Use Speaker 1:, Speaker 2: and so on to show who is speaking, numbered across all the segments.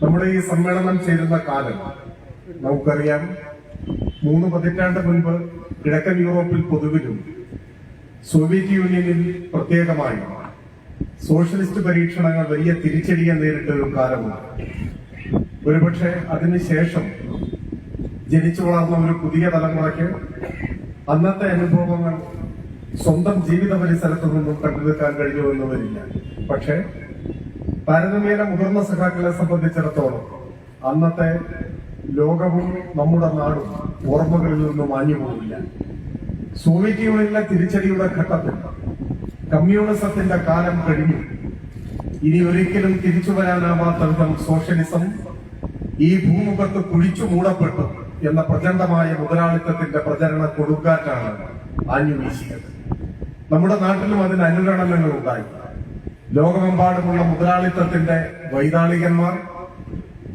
Speaker 1: നമ്മുടെ ഈ സമ്മേളനം ചേരുന്ന കാലം നമുക്കറിയാം മൂന്ന് പതിറ്റാണ്ട് മുൻപ് കിഴക്കൻ യൂറോപ്പിൽ പൊതുവിലും സോവിയറ്റ് യൂണിയനിൽ പ്രത്യേകമായി സോഷ്യലിസ്റ്റ് പരീക്ഷണങ്ങൾ വലിയ തിരിച്ചടിയെ നേരിട്ട ഒരു കാലമാണ് ഒരുപക്ഷെ അതിനുശേഷം ജനിച്ചു വളർന്ന ഒരു പുതിയ തലമുറയ്ക്ക് അന്നത്തെ അനുഭവങ്ങൾ സ്വന്തം ജീവിത പരിസരത്തു നിന്നും കണ്ടെടുക്കാൻ കഴിഞ്ഞുവെന്ന് വരില്ല പക്ഷേ താരതമ്യേന മുതിർന്ന സഖാക്കളെ സംബന്ധിച്ചിടത്തോളം അന്നത്തെ ലോകവും നമ്മുടെ നാടും ഓർമ്മകളിൽ നിന്നും മാഞ്ഞു പോകില്ല സോവിയറ്റ് യൂണിയനിലെ തിരിച്ചടിയുടെ ഘട്ടത്തിൽ കമ്മ്യൂണിസത്തിന്റെ കാലം കഴിഞ്ഞു. ഇനി ഒരിക്കലും തിരിച്ചു വരാനാവാത്ത വിധം സോഷ്യലിസം ഈ ഭൂമുഖത്ത് കുഴിച്ചു മൂടപ്പെട്ടു എന്ന പ്രചണ്ഡമായ മുതലാളിത്തത്തിന്റെ പ്രചരണ കൊടുങ്കാറ്റാണ് ആഞ്ഞു വീശിയത് നമ്മുടെ നാട്ടിലും അതിന് അനുരണനങ്ങൾ ഉണ്ടായി. ലോകമെമ്പാടുമുള്ള മുതലാളിത്തത്തിന്റെ വൈതാളികന്മാർ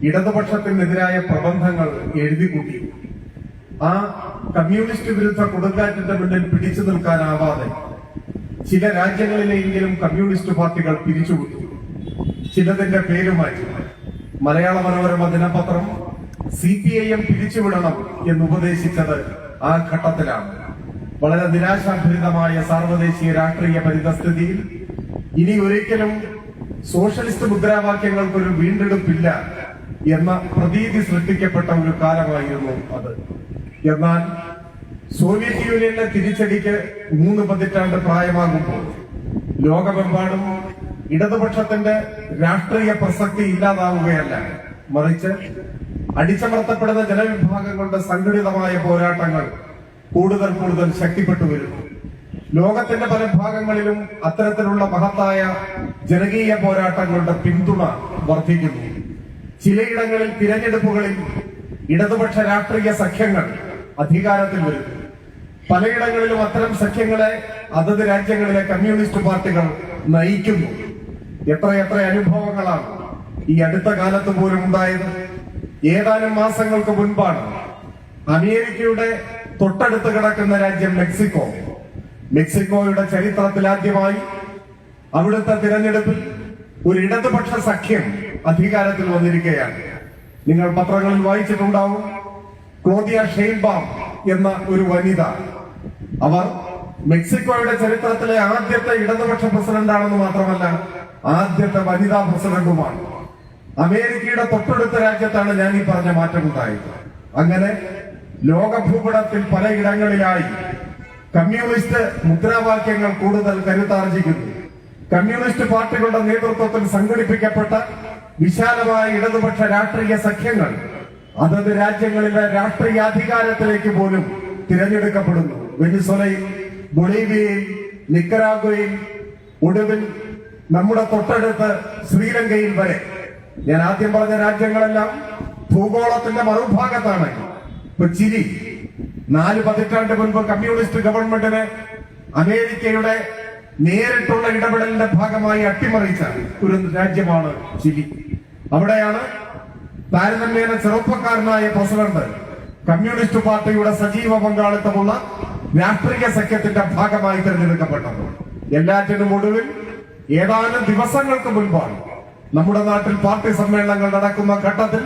Speaker 1: ഇടതുപക്ഷത്തിനെതിരായ പ്രബന്ധങ്ങൾ എഴുതി കൂട്ടി ആ കമ്മ്യൂണിസ്റ്റ് വിരുദ്ധ കൊടുങ്കാറ്റിന്റെ മുന്നിൽ പിടിച്ചു നിൽക്കാനാവാതെ ചില രാജ്യങ്ങളിലെങ്കിലും കമ്മ്യൂണിസ്റ്റ് പാർട്ടികൾ പിരിച്ചുവിട്ടു. ചിലതിന്റെ പേരുമായി മലയാള മനോരമ ദിനപത്രം സി പി ഐ എം പിരിച്ചുവിടണം എന്ന് ഉപദേശിച്ചത് ആ ഘട്ടത്തിലാണ്. വളരെ നിരാശാഭരിതമായ സാർവദേശീയ രാഷ്ട്രീയ പരിതസ്ഥിതിയിൽ ഇനി ഒരിക്കലും സോഷ്യലിസ്റ്റ് മുദ്രാവാക്യങ്ങൾക്കൊരു വീണ്ടെടുപ്പില്ല എന്ന പ്രതീതി സൃഷ്ടിക്കപ്പെട്ട ഒരു കാലമായിരുന്നു അത്. എന്നാൽ സോവിയറ്റ് യൂണിയന്റെ തിരിച്ചടിക്ക് മൂന്ന് പതിറ്റാണ്ട് പ്രായമാകുമ്പോൾ ലോകമെമ്പാടും ഇടതുപക്ഷത്തിന്റെ രാഷ്ട്രീയ പ്രസക്തി ഇല്ലാതാവുകയല്ല. മറിച്ച് അടിച്ചമർത്തപ്പെടുന്ന ജനവിഭാഗങ്ങളുടെ സംഘടിതമായ പോരാട്ടങ്ങൾ കൂടുതൽ കൂടുതൽ ശക്തിപ്പെട്ടു വരുന്നു. ലോകത്തിന്റെ പല ഭാഗങ്ങളിലും അത്തരത്തിലുള്ള മഹത്തായ ജനകീയ പോരാട്ടങ്ങളുടെ പിന്തുണ വർദ്ധിക്കുന്നു. ചിലയിടങ്ങളിൽ തിരഞ്ഞെടുപ്പുകളിൽ ഇടതുപക്ഷ രാഷ്ട്രീയ സഖ്യങ്ങൾ അധികാരത്തിൽ വരുന്നു. പലയിടങ്ങളിലും അത്തരം സഖ്യങ്ങളെ അതത് രാജ്യങ്ങളിലെ കമ്മ്യൂണിസ്റ്റ് പാർട്ടികൾ നയിക്കുന്നു. എത്രയെത്ര അനുഭവങ്ങളാണ് ഈ അടുത്ത കാലത്ത് പോലും ഉണ്ടായത്. ഏതാനും മാസങ്ങൾക്ക് മുൻപാണ് അമേരിക്കയുടെ തൊട്ടടുത്ത് കിടക്കുന്ന രാജ്യം മെക്സിക്കോ. മെക്സിക്കോയുടെ ചരിത്രത്തിൽ ആദ്യമായി അവിടുത്തെ തിരഞ്ഞെടുപ്പിൽ ഒരു ഇടതുപക്ഷ സഖ്യം അധികാരത്തിൽ വന്നിരിക്കുകയാണ്. നിങ്ങൾ പത്രങ്ങളിൽ വായിച്ചിട്ടുണ്ടാവും ക്ലോദിയ ഷെയിൻബാം എന്ന ഒരു വനിത. അവർ മെക്സിക്കോയുടെ ചരിത്രത്തിലെ ആദ്യത്തെ ഇടതുപക്ഷ പ്രസിഡന്റാണെന്ന് മാത്രമല്ല ആദ്യത്തെ വനിതാ പ്രസിഡന്റുമാണ്. അമേരിക്കയുടെ തൊട്ടടുത്ത രാജ്യത്താണ് ഞാൻ ഈ പറഞ്ഞ മാറ്റമുണ്ടായത്. അങ്ങനെ ലോകഭൂപടത്തിൽ പലയിടങ്ങളിലായി കമ്മ്യൂണിസ്റ്റ് മുദ്രാവാക്യങ്ങൾ കൂടുതൽ കരുത്താർജിക്കുന്നു. കമ്മ്യൂണിസ്റ്റ് പാർട്ടികളുടെ നേതൃത്വത്തിൽ സംഘടിപ്പിക്കപ്പെട്ട വിശാലമായ ഇടതുപക്ഷ രാഷ്ട്രീയ സഖ്യങ്ങൾ അതത് രാജ്യങ്ങളിലെ രാഷ്ട്രീയ അധികാരത്തിലേക്ക് പോലും തിരഞ്ഞെടുക്കപ്പെടുന്നു. വെനിസ്വലയിൽ ബൊളീവിയയിൽ നിക്കരാഗോയിൽ ഒടുവിൽ നമ്മുടെ തൊട്ടടുത്ത് ശ്രീലങ്കയിൽ വരെ. ഞാൻ ആദ്യം പറഞ്ഞ രാജ്യങ്ങളെല്ലാം ഭൂഗോളത്തിന്റെ മറുഭാഗത്താണ്. ഇപ്പൊ ചിലി നാല് പതിറ്റാണ്ട് മുൻപ് കമ്മ്യൂണിസ്റ്റ് ഗവൺമെന്റിന് അമേരിക്കയുടെ നേരിട്ടുള്ള ഇടപെടലിന്റെ ഭാഗമായി അട്ടിമറിച്ച ഒരു രാജ്യമാണ് ചിലി. അവിടെയാണ് താരതമ്യേന ചെറുപ്പക്കാരനായ പ്രസിഡന്റ് കമ്മ്യൂണിസ്റ്റ് പാർട്ടിയുടെ സജീവ പങ്കാളിത്തമുള്ള രാഷ്ട്രീയ സഖ്യത്തിന്റെ ഭാഗമായി തിരഞ്ഞെടുക്കപ്പെട്ടത്. എല്ലാറ്റിനും ഒടുവിൽ ഏതാനും ദിവസങ്ങൾക്ക് മുൻപാണ് നമ്മുടെ നാട്ടിൽ പാർട്ടി സമ്മേളനങ്ങൾ നടക്കുന്ന ഘട്ടത്തിൽ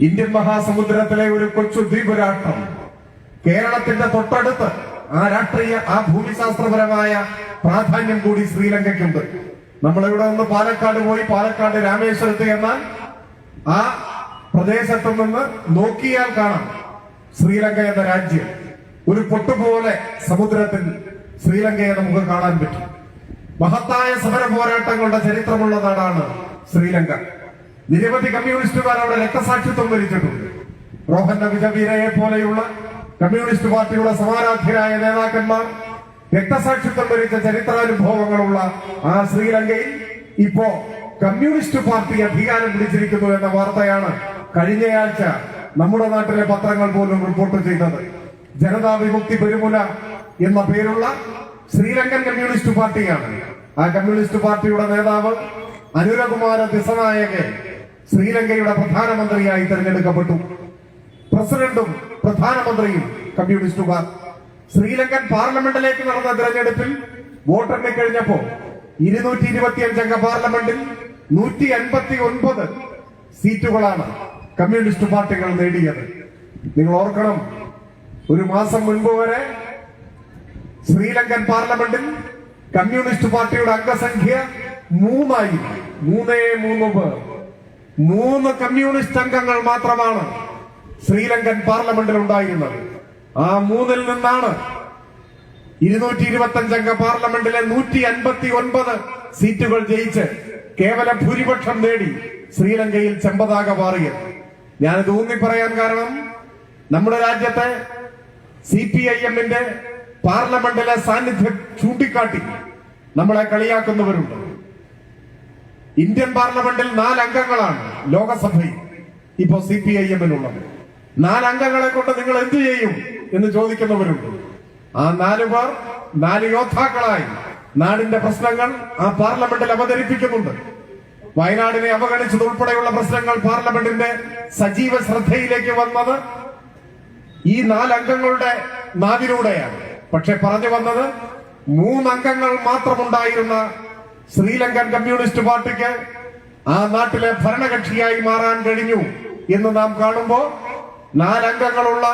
Speaker 1: ഇന്ത്യൻ മഹാസമുദ്രത്തിലെ ഒരു കൊച്ചു ദ്വീപ് രാഷ്ട്രം കേരളത്തിന്റെ തൊട്ടടുത്ത് ആ രാഷ്ട്രീയ ആ ഭൂമിശാസ്ത്രപരമായ പ്രാധാന്യം കൂടി ശ്രീലങ്കയ്ക്കുണ്ട്. നമ്മളിവിടെ നിന്ന് പാലക്കാട് പോയി പാലക്കാട് രാമേശ്വരത്ത് എന്നാൽ ആ പ്രദേശത്തു നിന്ന് നോക്കിയാൽ കാണാം ശ്രീലങ്ക എന്ന രാജ്യം. ഒരു പൊട്ടുപോലെ സമുദ്രത്തിൽ ശ്രീലങ്കയെ നമുക്ക് കാണാൻ പറ്റും. മഹത്തായ സമര പോരാട്ടങ്ങളുടെ ചരിത്രമുള്ള നാടാണ് ശ്രീലങ്ക. നിരവധി കമ്മ്യൂണിസ്റ്റുകാർ അവിടെ രക്തസാക്ഷിത്വം വരിച്ചിട്ടുണ്ട്. റോഹൻ വിജവീരയെ പോലെയുള്ള കമ്മ്യൂണിസ്റ്റ് പാർട്ടിയുടെ സമാരാധ്യരായ നേതാക്കന്മാർ രക്തസാക്ഷിത്വം വരിച്ച ചരിത്രാനുഭവങ്ങളുള്ള ആ ശ്രീലങ്കയിൽ ഇപ്പോ കമ്മ്യൂണിസ്റ്റ് പാർട്ടി അധികാരം പിടിച്ചിരിക്കുന്നു എന്ന വാർത്തയാണ് കഴിഞ്ഞയാഴ്ച നമ്മുടെ നാട്ടിലെ പത്രങ്ങൾ പോലും റിപ്പോർട്ട് ചെയ്തത്. ജനതാ വിമുക്തി പെരുമുല എന്ന പേരുള്ള ശ്രീലങ്കൻ കമ്മ്യൂണിസ്റ്റ് പാർട്ടിയാണ്. ആ കമ്മ്യൂണിസ്റ്റ് പാർട്ടിയുടെ നേതാവ് അനുരകുമാര ദിസനായകെ ശ്രീലങ്കയുടെ പ്രധാനമന്ത്രിയായി തെരഞ്ഞെടുക്കപ്പെട്ടു. പ്രസിഡന്റും പ്രധാനമന്ത്രിയും കമ്മ്യൂണിസ്റ്റുകാർ ശ്രീലങ്കൻ പാർലമെന്റിലേക്ക് നടന്ന തെരഞ്ഞെടുപ്പിൽ വോട്ടെണ്ണി കഴിഞ്ഞപ്പോ ഇരുന്നൂറ്റി ഇരുപത്തിയഞ്ചംഗ പാർലമെന്റിൽ നൂറ്റി അൻപത്തി ഒൻപത് സീറ്റുകളാണ് കമ്മ്യൂണിസ്റ്റ് പാർട്ടികൾ നേടിയത്. നിങ്ങൾ ഓർക്കണം ഒരു മാസം മുൻപ് വരെ ശ്രീലങ്കൻ പാർലമെന്റിൽ കമ്മ്യൂണിസ്റ്റ് പാർട്ടിയുടെ അംഗസംഖ്യ മൂന്നായി. മൂന്നേ മൂന്ന് പേർ മൂന്ന് കമ്മ്യൂണിസ്റ്റ് അംഗങ്ങൾ മാത്രമാണ് ശ്രീലങ്കൻ പാർലമെന്റിൽ ഉണ്ടായിരുന്നത് ആ മൂന്നിൽ നിന്നാണ് ഇരുന്നൂറ്റി ഇരുപത്തി അഞ്ചംഗ പാർലമെന്റിലെ നൂറ്റി അൻപത്തി ഒൻപത് സീറ്റുകൾ ജയിച്ച് കേവല ഭൂരിപക്ഷം നേടി ശ്രീലങ്കയിൽ ചെമ്പതാക മാറിയത്. ഞാൻ ഊന്നി പറയാൻ കാരണം നമ്മുടെ രാജ്യത്തെ സി പി ഐ എമ്മിന്റെ പാർലമെന്റിലെ സാന്നിധ്യം ചൂണ്ടിക്കാട്ടി നമ്മളെ കളിയാക്കുന്നവരുണ്ട്. ഇന്ത്യൻ പാർലമെന്റിൽ നാല് അംഗങ്ങളാണ് ലോകസഭയിൽ ഇപ്പോ സി പി ഐ എമ്മിനുള്ളത് നാല് അംഗങ്ങളെ കൊണ്ട് നിങ്ങൾ എന്തു ചെയ്യും എന്ന് ചോദിക്കുന്നവരുണ്ട്. ആ നാലു പേർ നാല് യോദ്ധാക്കളായി നാടിന്റെ പ്രശ്നങ്ങൾ ആ പാർലമെന്റിൽ അവതരിപ്പിക്കുന്നുണ്ട്. വയനാടിനെ അവഗണിച്ചതുൾപ്പെടെയുള്ള പ്രശ്നങ്ങൾ പാർലമെന്റിന്റെ സജീവ ശ്രദ്ധയിലേക്ക് വന്നത് ഈ നാലംഗങ്ങളുടെ നാവിലൂടെയാണ്. പക്ഷെ പറഞ്ഞു വന്നത് മൂന്നംഗങ്ങൾ മാത്രമുണ്ടായിരുന്ന ശ്രീലങ്കൻ കമ്മ്യൂണിസ്റ്റ് പാർട്ടിക്ക് ആ നാട്ടിലെ ഭരണകക്ഷിയായി മാറാൻ കഴിഞ്ഞു എന്ന് നാം കാണുമ്പോൾ നാലംഗങ്ങളുള്ള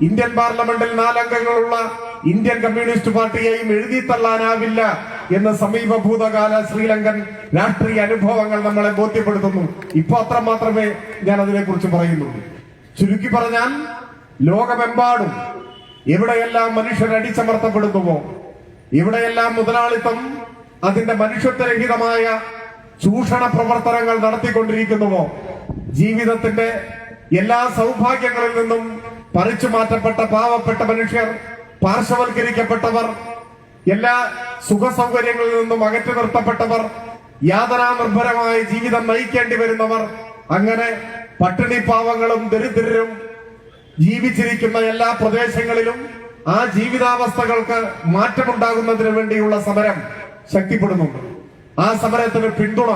Speaker 1: ഇന്ത്യൻ പാർലമെന്റിൽ നാലംഗങ്ങളുള്ള ഇന്ത്യൻ കമ്മ്യൂണിസ്റ്റ് പാർട്ടിയെയും എഴുതി തള്ളാനാവില്ല എന്ന് സമീപഭൂതകാല ശ്രീലങ്കൻ രാഷ്ട്രീയ അനുഭവങ്ങൾ നമ്മളെ ബോധ്യപ്പെടുത്തുന്നു. ഇപ്പൊ അത്ര മാത്രമേ ഞാൻ അതിനെക്കുറിച്ച് പറയുന്നുള്ളൂ ചുരുക്കി പറഞ്ഞാൽ ലോകമെമ്പാടും എവിടെയെല്ലാം മനുഷ്യർ അടിച്ചമർത്തപ്പെടുന്നുവോ എവിടെയെല്ലാം മുതലാളിത്തം അതിന്റെ മനുഷ്യത്വരഹിതമായ ചൂഷണ പ്രവർത്തനങ്ങൾ നടത്തിക്കൊണ്ടിരിക്കുന്നുവോ ജീവിതത്തിന്റെ എല്ലാ സൗഭാഗ്യങ്ങളിൽ നിന്നും പറിച്ചു മാറ്റപ്പെട്ട പാവപ്പെട്ട മനുഷ്യർ പാർശ്വവൽക്കരിക്കപ്പെട്ടവർ എല്ലാ സുഖ സൗകര്യങ്ങളിൽ നിന്നും അകറ്റി നിർത്തപ്പെട്ടവർ യാതനാനിർഭരമായ ജീവിതം നയിക്കേണ്ടി വരുന്നവർ അങ്ങനെ പട്ടിണി പാവങ്ങളും ദരിദ്രരും ജീവിച്ചിരിക്കുന്ന എല്ലാ പ്രദേശങ്ങളിലും ആ ജീവിതാവസ്ഥകൾക്ക് മാറ്റമുണ്ടാകുന്നതിന് വേണ്ടിയുള്ള സമരം ശക്തിപ്പെടുന്നുണ്ട്. ആ സമരത്തിന് പിന്തുണ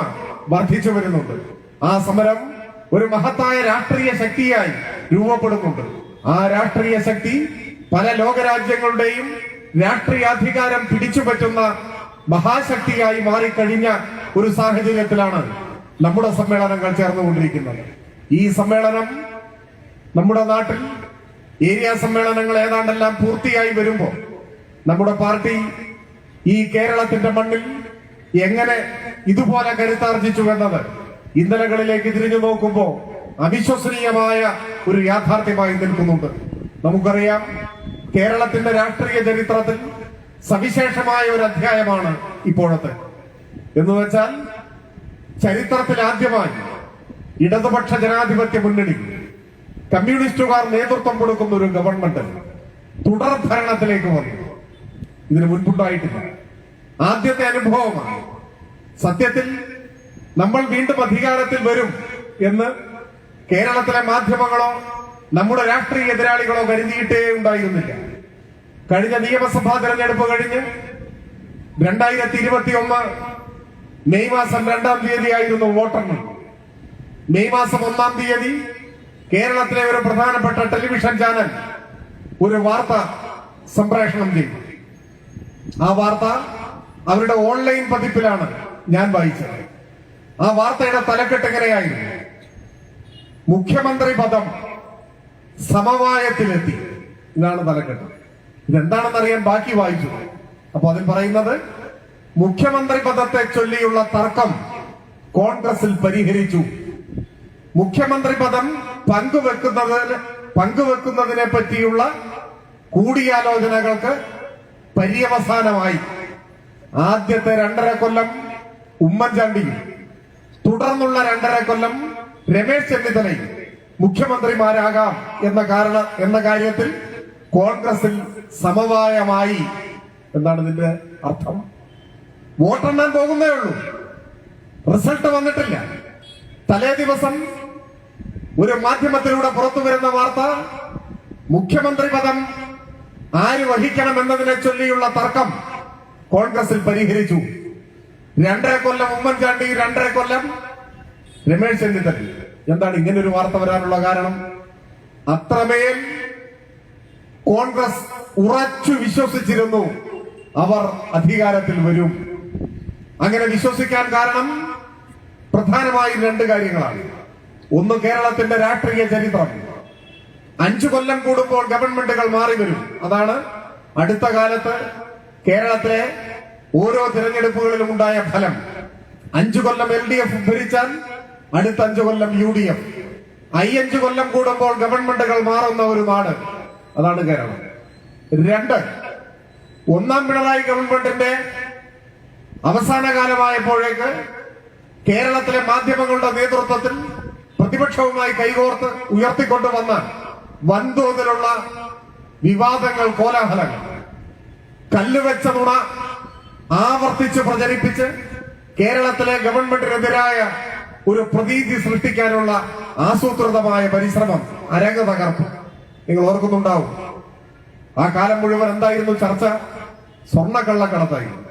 Speaker 1: വർദ്ധിച്ചു വരുന്നുണ്ട്. ആ സമരം ഒരു മഹത്തായ രാഷ്ട്രീയ ശക്തിയായി രൂപപ്പെടുന്നുണ്ട്. ആ രാഷ്ട്രീയ ശക്തി പല ലോകരാജ്യങ്ങളുടെയും രാഷ്ട്രീയാധികാരം പിടിച്ചുപറ്റുന്ന മഹാശക്തിയായി മാറിക്കഴിഞ്ഞ ഒരു സാഹചര്യത്തിലാണ് നമ്മുടെ സമ്മേളനങ്ങൾ ചേർന്നുകൊണ്ടിരിക്കുന്നത്. ഈ സമ്മേളനം നമ്മുടെ നാട്ടിൽ ഏരിയ സമ്മേളനങ്ങൾ ഏതാണ്ടെല്ലാം പൂർത്തിയായി വരുമ്പോൾ നമ്മുടെ പാർട്ടി ഈ കേരളത്തിന്റെ മണ്ണിൽ എങ്ങനെ ഇതുപോലെ കരുത്താർജിച്ചു എന്നത് ഇന്നലകളിലേക്ക് തിരിഞ്ഞു നോക്കുമ്പോൾ അവിശ്വസനീയമായ ഒരു യാഥാർത്ഥ്യമായി നിൽക്കുന്നുണ്ട്. നമുക്കറിയാം കേരളത്തിന്റെ രാഷ്ട്രീയ ചരിത്രത്തിൽ സവിശേഷമായ ഒരു അധ്യായമാണ് ഇപ്പോഴത്തെ. എന്ന് വെച്ചാൽ ചരിത്രത്തിൽ ആദ്യമായി ഇടതുപക്ഷ ജനാധിപത്യ മുന്നണി കമ്മ്യൂണിസ്റ്റുകാർ നേതൃത്വം കൊടുക്കുന്ന ഒരു ഗവൺമെന്റ് തുടർ ഭരണത്തിലേക്ക് വന്നു. ഇതിന് മുൻപുണ്ടായിട്ടില്ല. ആദ്യത്തെ അനുഭവമാണ് സത്യത്തിൽ നമ്മൾ വീണ്ടും അധികാരത്തിൽ വരും എന്ന് കേരളത്തിലെ മാധ്യമങ്ങളോ നമ്മുടെ രാഷ്ട്രീയ എതിരാളികളോ കരുതിയിട്ടേ ഉണ്ടായിരുന്നില്ല. കഴിഞ്ഞ നിയമസഭാ തെരഞ്ഞെടുപ്പ് കഴിഞ്ഞ് രണ്ടായിരത്തി ഇരുപത്തി ഒന്ന് മെയ് മാസം രണ്ടാം തീയതി ആയിരുന്നു മെയ് മാസം ഒന്നാം തീയതി കേരളത്തിലെ ഒരു പ്രധാനപ്പെട്ട ടെലിവിഷൻ ചാനൽ ഒരു വാർത്ത സംപ്രേഷണം ചെയ്തു. ആ വാർത്ത അവരുടെ ഓൺലൈൻ പതിപ്പിലാണ് ഞാൻ വായിച്ചത്. ആ വാർത്തയുടെ തലക്കെട്ട് എങ്ങനെയായിരുന്നു മുഖ്യമന്ത്രി പദം സമവായത്തിലെത്തി. ഇതാണ് തലക്കെട്ട്. ഇതെന്താണെന്ന് അറിയാൻ ബാക്കി വായിച്ചു. അപ്പൊ അതിൽ പറയുന്നത് മുഖ്യമന്ത്രി പദത്തെ ചൊല്ലിയുള്ള തർക്കം കോൺഗ്രസിൽ പരിഹരിച്ചു. മുഖ്യമന്ത്രി പദം പങ്കുവെക്കുന്നതിന് പങ്കുവെക്കുന്നതിനെ പറ്റിയുള്ള കൂടിയാലോചനകൾക്ക് പര്യവസാനമായി. ആദ്യത്തെ രണ്ടര കൊല്ലം ഉമ്മൻചാണ്ടിയും തുടർന്നുള്ള രണ്ടര കൊല്ലം രമേശ് ചെന്നിത്തലയും മുഖ്യമന്ത്രിമാരാകാം എന്ന കാരണ എന്ന കാര്യത്തിൽ കോൺഗ്രസിൽ സമവായമായി എന്താണ് ഇതിന്റെ അർത്ഥം. വോട്ടെണ്ണാൻ പോകുന്നേ ഉള്ളൂ. റിസൾട്ട് വന്നിട്ടില്ല. തലേ ദിവസം ഒരു മാധ്യമത്തിലൂടെ പുറത്തു വരുന്ന വാർത്ത മുഖ്യമന്ത്രി പദം ആര് വഹിക്കണം എന്നതിനെ ചൊല്ലിയുള്ള തർക്കം കോൺഗ്രസിൽ പരിഹരിച്ചു. രണ്ടര കൊല്ലം ഉമ്മൻചാണ്ടി രണ്ടര കൊല്ലം രമേശ് ചെന്നിത്തല. എന്താണ് ഇങ്ങനെ ഒരു വാർത്ത വരാനുള്ള കാരണം? അത്രമേൽ കോൺഗ്രസ് ഉറച്ചു വിശ്വസിച്ചിരുന്നു. അവർ അധികാരത്തിൽ വരും. അങ്ങനെ വിശ്വസിക്കാൻ കാരണം പ്രധാനമായും രണ്ട് കാര്യങ്ങളാണ്. ഒന്ന് കേരളത്തിന്റെ രാഷ്ട്രീയ ചരിത്രം. അഞ്ചു കൊല്ലം കൂടുമ്പോൾ ഗവൺമെന്റുകൾ മാറി വരും. അതാണ് അടുത്ത കാലത്ത് കേരളത്തിലെ ഓരോ തിരഞ്ഞെടുപ്പുകളിലും ഉണ്ടായ ഫലം. അഞ്ചു കൊല്ലം എൽ ഡി എഫ് ഭരിച്ചാൽ അടുത്ത അഞ്ചു കൊല്ലം യു ഡി എഫ്. അയ്യഞ്ചു കൊല്ലം കൂടുമ്പോൾ ഗവൺമെന്റുകൾ മാറുന്ന ഒരു നാട് അതാണ് കേരളം. രണ്ട് ഒന്നാം പിണറായി ഗവൺമെന്റിന്റെ അവസാന കാലമായപ്പോഴേക്ക് കേരളത്തിലെ മാധ്യമങ്ങളുടെ നേതൃത്വത്തിൽ പ്രതിപക്ഷവുമായി കൈകോർത്ത് ഉയർത്തിക്കൊണ്ടുവന്ന വൻതോതിലുള്ള വിവാദങ്ങൾ കോലാഹലങ്ങൾ. കല്ലുവെച്ച നുണ ആവർത്തിച്ച് പ്രചരിപ്പിച്ച് കേരളത്തിലെ ഗവൺമെന്റിനെതിരായ ഒരു പ്രതീതി സൃഷ്ടിക്കാനുള്ള ആസൂത്രിതമായ പരിശ്രമം അരങ്ങ് തകർപ്പ്. നിങ്ങൾ ഓർക്കുന്നുണ്ടാവും. ആ കാലം മുഴുവൻ എന്തായിരുന്നു ചർച്ച? സ്വർണക്കള്ളക്കടത്തായിരുന്നു.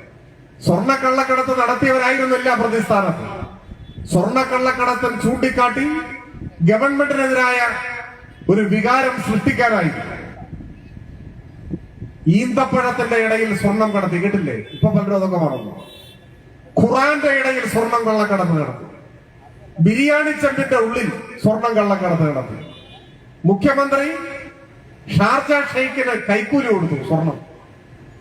Speaker 1: സ്വർണക്കള്ളക്കടത്ത് നടത്തിയവരായിരുന്നില്ല പ്രതിസ്ഥാനത്ത്. സ്വർണക്കള്ളക്കടത്തൻ ചൂണ്ടിക്കാട്ടി ഗവൺമെന്റിനെതിരായ ഒരു വികാരം സൃഷ്ടിക്കാനായി ഈന്തപ്പഴത്തിന്റെ ഇടയിൽ സ്വർണം കടത്തി. കേട്ടില്ലേ? ഇപ്പൊ പലരും അതൊക്കെ മറന്നു. ഖുറാന്റെ ഇടയിൽ സ്വർണം കള്ളക്കടത്ത് നടത്തി ബിരിയാണി ചെമ്പിന്റെ ഉള്ളിൽ സ്വർണം കള്ളക്കടത്ത് നടത്തി മുഖ്യമന്ത്രി ഷാർജ ഷെയ്ഖിന് കൈക്കൂലി കൊടുത്തു സ്വർണം.